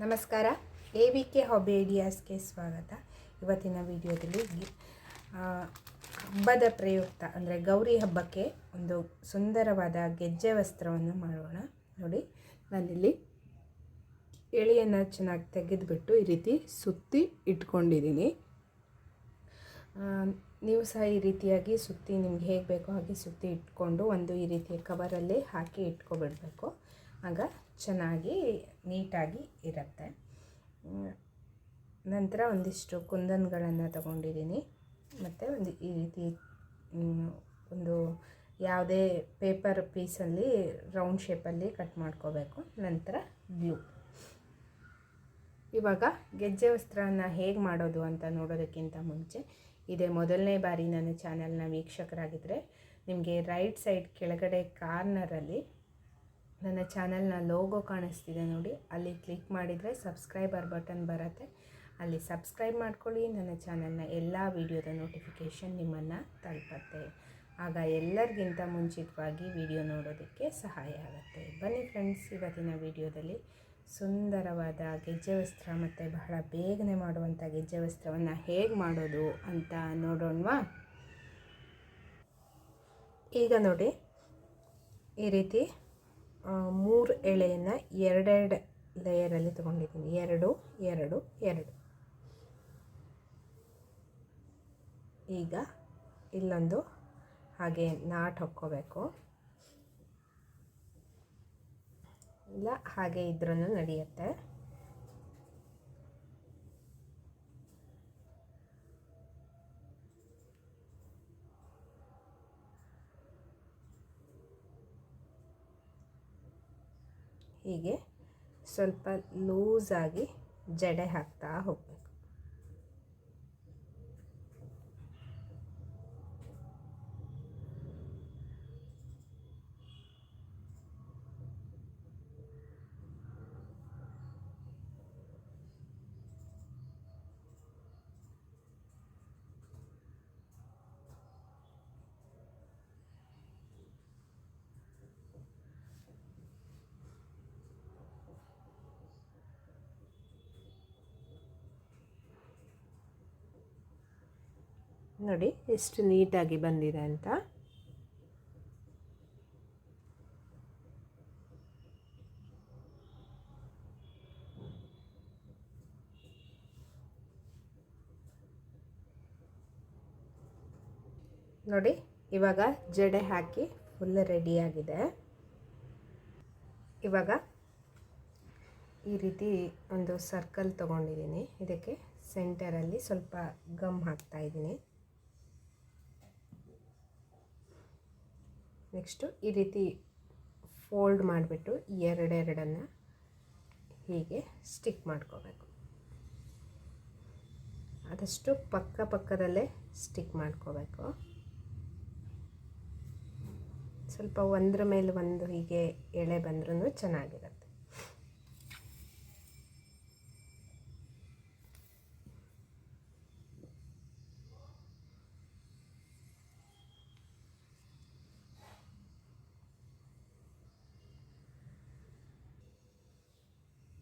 ನಮಸ್ಕಾರ. A V K hobby ಐಡಿಯಾಸ್ಗೆ ಸ್ವಾಗತ. ಇವತ್ತಿನ ವಿಡಿಯೋದಲ್ಲಿ ಹಬ್ಬದ ಪ್ರಯುಕ್ತ, ಅಂದರೆ ಗೌರಿ ಹಬ್ಬಕ್ಕೆ ಒಂದು ಸುಂದರವಾದ ಗೆಜ್ಜೆ ವಸ್ತ್ರವನ್ನು ಮಾಡೋಣ. ನೋಡಿ, ನಾನಿಲ್ಲಿ ಎಳೆಯನ್ನು ಚೆನ್ನಾಗಿ ತೆಗೆದುಬಿಟ್ಟು ಈ ರೀತಿ ಸುತ್ತಿ ಇಟ್ಕೊಂಡಿದ್ದೀನಿ. ನೀವು ಸಹ ಈ ರೀತಿಯಾಗಿ ಸುತ್ತಿ ನಿಮ್ಗೆ ಹೇಗೆ ಬೇಕೋ ಹಾಗೆ ಸುತ್ತಿ ಇಟ್ಕೊಂಡು ಒಂದು ಈ ರೀತಿಯ ಕವರಲ್ಲಿ ಹಾಕಿ ಇಟ್ಕೊಬಿಡಬೇಕು. ಆಗ ಚೆನ್ನಾಗಿ ನೀಟಾಗಿ ಇರುತ್ತೆ. ನಂತರ ಒಂದಿಷ್ಟು ಕುಂದನ್ಗಳನ್ನು ತಗೊಂಡಿದ್ದೀನಿ. ಮತ್ತು ಒಂದು ಈ ರೀತಿ ಒಂದು ಯಾವುದೇ ಪೇಪರ್ ಪೀಸಲ್ಲಿ ರೌಂಡ್ ಶೇಪಲ್ಲಿ ಕಟ್ ಮಾಡ್ಕೋಬೇಕು. ನಂತರ ಬ್ಲೂ. ಇವಾಗ ಗೆಜ್ಜೆ ವಸ್ತ್ರನ ಹೇಗೆ ಮಾಡೋದು ಅಂತ ನೋಡೋದಕ್ಕಿಂತ ಮುಂಚೆ, ಇದೇ ಮೊದಲನೇ ಬಾರಿ ನನ್ನ ಚಾನಲ್ನ ವೀಕ್ಷಕರಾಗಿದ್ದರೆ ನಿಮಗೆ ರೈಟ್ ಸೈಡ್ ಕೆಳಗಡೆ ಕಾರ್ನರಲ್ಲಿ ನನ್ನ ಚಾನಲ್ನ ಲೋಗೋ ಕಾಣಿಸ್ತಿದೆ ನೋಡಿ, ಅಲ್ಲಿ ಕ್ಲಿಕ್ ಮಾಡಿದರೆ ಸಬ್ಸ್ಕ್ರೈಬರ್ ಬಟನ್ ಬರುತ್ತೆ. ಅಲ್ಲಿ ಸಬ್ಸ್ಕ್ರೈಬ್ ಮಾಡ್ಕೊಳ್ಳಿ, ನನ್ನ ಚಾನಲ್ನ ಎಲ್ಲ ವೀಡಿಯೋದ ನೋಟಿಫಿಕೇಷನ್ ನಿಮ್ಮನ್ನು ತಲುಪತ್ತೆ. ಆಗ ಎಲ್ಲರಿಗಿಂತ ಮುಂಚಿತವಾಗಿ ವಿಡಿಯೋ ನೋಡೋದಕ್ಕೆ ಸಹಾಯ ಆಗುತ್ತೆ. ಬನ್ನಿ ಫ್ರೆಂಡ್ಸ್, ಇವತ್ತಿನ ವಿಡಿಯೋದಲ್ಲಿ ಸುಂದರವಾದ ಗೆಜ್ಜೆ ವಸ್ತ್ರ ಮತ್ತು ಬಹಳ ಬೇಗನೆ ಮಾಡುವಂಥ ಗೆಜ್ಜೆ ವಸ್ತ್ರವನ್ನು ಹೇಗೆ ಮಾಡೋದು ಅಂತ ನೋಡೋಣವಾ? ಈಗ ನೋಡಿ, ಈ ರೀತಿ ಮೂರು ಎಳೆಯನ್ನು ಎರಡೆರಡು ಲೇಯರಲ್ಲಿ ತೊಗೊಂಡಿದ್ದೀನಿ. ಎರಡು ಎರಡು ಎರಡು. ಈಗ ಇಲ್ಲೊಂದು ಹಾಗೆ ನಾಟ್ ಹಾಕ್ಕೋಬೇಕು. ಇಲ್ಲ, ಹಾಗೆ ಇದ್ರೂ ನಡೆಯುತ್ತೆ. ಹೀಗೆ ಸ್ವಲ್ಪ ಲೂಸಾಗಿ ಜಡೆ ಹಾಕ್ತಾ ಹೋಗಬೇಕು. ನೋಡಿ, ಎಷ್ಟು ನೀಟಾಗಿ ಬಂದಿದೆ ಅಂತ. ನೋಡಿ, ಇವಾಗ ಜಡೆ ಹಾಕಿ ಫುಲ್ ರೆಡಿಯಾಗಿದೆ ಇವಾಗ ಈ ರೀತಿ ಒಂದು ಸರ್ಕಲ್ ತಗೊಂಡಿದ್ದೀನಿ. ಇದಕ್ಕೆ ಸೆಂಟರಲ್ಲಿ ಸ್ವಲ್ಪ ಗಮ್ ಹಾಕ್ತಾ ಇದ್ದೀನಿ. ನೆಕ್ಸ್ಟು ಈ ರೀತಿ ಫೋಲ್ಡ್ ಮಾಡಿಬಿಟ್ಟು ಎರಡೆರಡನ್ನು ಹೀಗೆ ಸ್ಟಿಕ್ ಮಾಡ್ಕೋಬೇಕು. ಆದಷ್ಟು ಪಕ್ಕ ಪಕ್ಕದಲ್ಲೇ ಸ್ಟಿಕ್ ಮಾಡ್ಕೋಬೇಕು. ಸ್ವಲ್ಪ ಒಂದರ ಮೇಲೆ ಒಂದು ಹೀಗೆ ಎಳೆ ಬಂದ್ರೂ ಚೆನ್ನಾಗಿರುತ್ತೆ.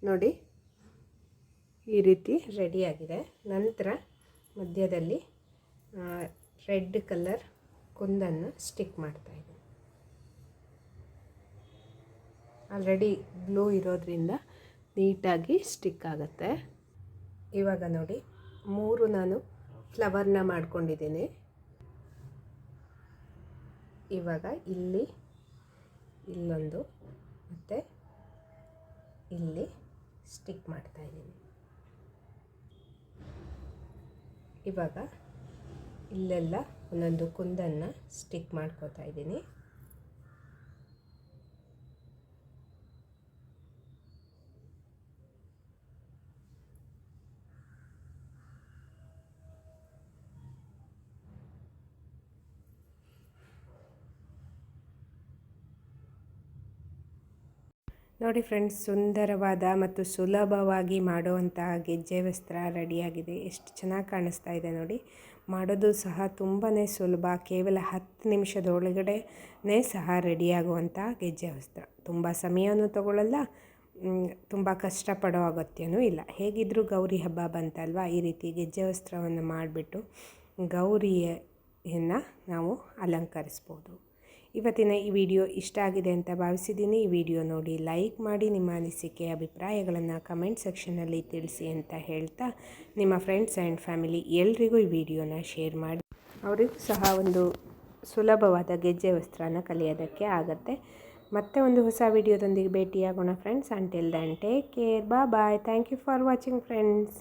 ನೋಡಿ. ಈ ರೀತಿ ರೆಡಿಯಾಗಿದೆ ನಂತರ ಮಧ್ಯದಲ್ಲಿ ರೆಡ್ ಕಲರ್ ಕುಂದನ್ನು ಸ್ಟಿಕ್ ಮಾಡ್ತಾ ಇದ್ದೀನಿ. ಆಲ್ರೆಡಿ ಗ್ಲೂ ಇರೋದ್ರಿಂದ ನೀಟಾಗಿ ಸ್ಟಿಕ್ ಆಗುತ್ತೆ. ಇವಾಗ ನೋಡಿ, ಮೂರು ನಾನು ಫ್ಲವರ್ನ ಮಾಡ್ಕೊಂಡಿದ್ದೀನಿ. ಇವಾಗ ಇಲ್ಲಿ, ಇಲ್ಲೊಂದು, ಮತ್ತು ಇಲ್ಲಿ ಸ್ಟಿಕ್ ಮಾಡ್ತಾ ಇದ್ದೀನಿ. ಇವಾಗ ಇಲ್ಲೆಲ್ಲ ಒಂದೊಂದು ಕುಂದನ್ನು ಸ್ಟಿಕ್ ಮಾಡ್ಕೋತಾ ಇದ್ದೀನಿ. ನೋಡಿ ಫ್ರೆಂಡ್ಸ್, ಸುಂದರವಾದ ಮತ್ತು ಸುಲಭವಾಗಿ ಮಾಡುವಂತಹ ಗೆಜ್ಜೆ ವಸ್ತ್ರ ರೆಡಿಯಾಗಿದೆ. ಎಷ್ಟು ಚೆನ್ನಾಗಿ ಕಾಣಿಸ್ತಾ ಇದೆ ನೋಡಿ. ಮಾಡೋದು ಸಹ ತುಂಬಾ ಸುಲಭ. ಕೇವಲ ಹತ್ತು ನಿಮಿಷದೊಳಗಡೆನೇ ಸಹ ರೆಡಿಯಾಗುವಂಥ ಗೆಜ್ಜೆ ವಸ್ತ್ರ. ತುಂಬ ಸಮಯನೂ ತಗೊಳ್ಳಲ್ಲ ತುಂಬ ಕಷ್ಟಪಡೋ ಅಗತ್ಯನೂ ಇಲ್ಲ. ಹೇಗಿದ್ದರೂ ಗೌರಿ ಹಬ್ಬ ಬಂತಲ್ವಾ? ಈ ರೀತಿ ಗೆಜ್ಜೆ ವಸ್ತ್ರವನ್ನು ಮಾಡಿಬಿಟ್ಟು ಗೌರಿಯನ್ನು ನಾವು ಅಲಂಕರಿಸ್ಬೋದು. ಇವತ್ತಿನ ಈ ವಿಡಿಯೋ ಇಷ್ಟ ಆಗಿದೆ ಅಂತ ಭಾವಿಸಿದ್ದೀನಿ. ಈ ವಿಡಿಯೋ ನೋಡಿ ಲೈಕ್ ಮಾಡಿ, ನಿಮ್ಮ ಅನಿಸಿಕೆ, ಅಭಿಪ್ರಾಯಗಳನ್ನು ಕಮೆಂಟ್ ಸೆಕ್ಷನಲ್ಲಿ ತಿಳಿಸಿ ಅಂತ ಹೇಳ್ತಾ ನಿಮ್ಮ ಫ್ರೆಂಡ್ಸ್ ಆ್ಯಂಡ್ ಫ್ಯಾಮಿಲಿ ಎಲ್ರಿಗೂ ಈ ವಿಡಿಯೋನ ಶೇರ್ ಮಾಡಿ. ಅವರಿಗೂ ಸಹ ಒಂದು ಸುಲಭವಾದ ಗೆಜ್ಜೆ ವಸ್ತ್ರನ ಕಲಿಯೋದಕ್ಕೆ ಆಗುತ್ತೆ. ಮತ್ತೆ ಒಂದು ಹೊಸ ವಿಡಿಯೋದೊಂದಿಗೆ ಭೇಟಿಯಾಗೋಣ friends. Until then take care ಬಾ bye thank you for watching friends